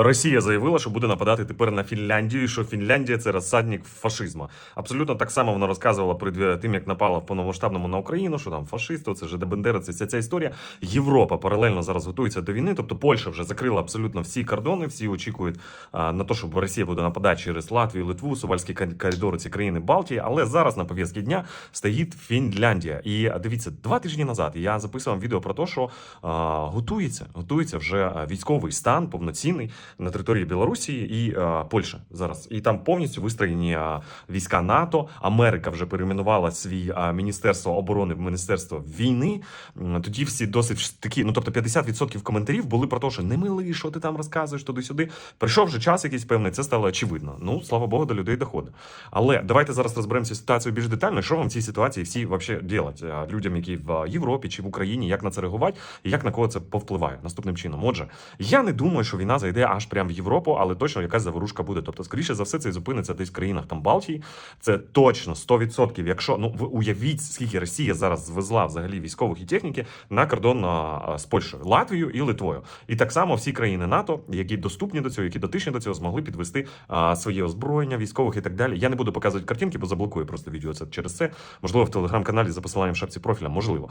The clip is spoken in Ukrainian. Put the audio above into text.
Росія заявила, що буде нападати тепер на Фінляндію, і що Фінляндія це розсадник фашизму. Абсолютно так само вона розказувала перед тим, як напала в повномасштабному на Україну, що там фашисти, це ж Бендера, це вся ця історія. Європа паралельно зараз готується до війни. Тобто Польща вже закрила абсолютно всі кордони, всі очікують а, на те, що Росія буде нападати через Латвію, Литву, Сувальські коридори, ці країни Балтії. Але зараз на пов'язки дня стоїть Фінляндія. І дивіться, два тижні назад я записував відео про те, що готується, готується вже військовий стан повноцінний на території Білорусі і а, Польщі зараз. І там повністю вистроєні а, війська НАТО. Америка вже перейменувала свій а, міністерство оборони в міністерство війни. Тоді всі досить такі, ну тобто 50% коментарів були про те, що не милий, що ти там розказуєш туди-сюди. Прийшов вже час якийсь певний, це стало очевидно. Ну слава Богу, до людей доходить. Але давайте зараз розберемося ситуацію більш детально. Що вам в цій ситуації всі вообще делать людям, які в Європі чи в Україні, як на це реагувати, і як на кого це повпливає наступним чином. Отже, я не думаю, що війна зайде аж прямо в Європу, але точно якась заворушка буде. Тобто, скоріше за все, це зупиниться десь в країнах там Балтії. Це точно 100%. Якщо ну ви уявіть, скільки Росія зараз звезла взагалі військових і техніки на кордон з Польщею, Латвією і Литвою. І так само всі країни НАТО, які доступні до цього, які дотичні до цього, змогли підвести а, своє озброєння військових і так далі. Я не буду показувати картинки, бо заблокую просто відео це через це. Можливо, в телеграм-каналі за посиланням в шапці профіля, можливо.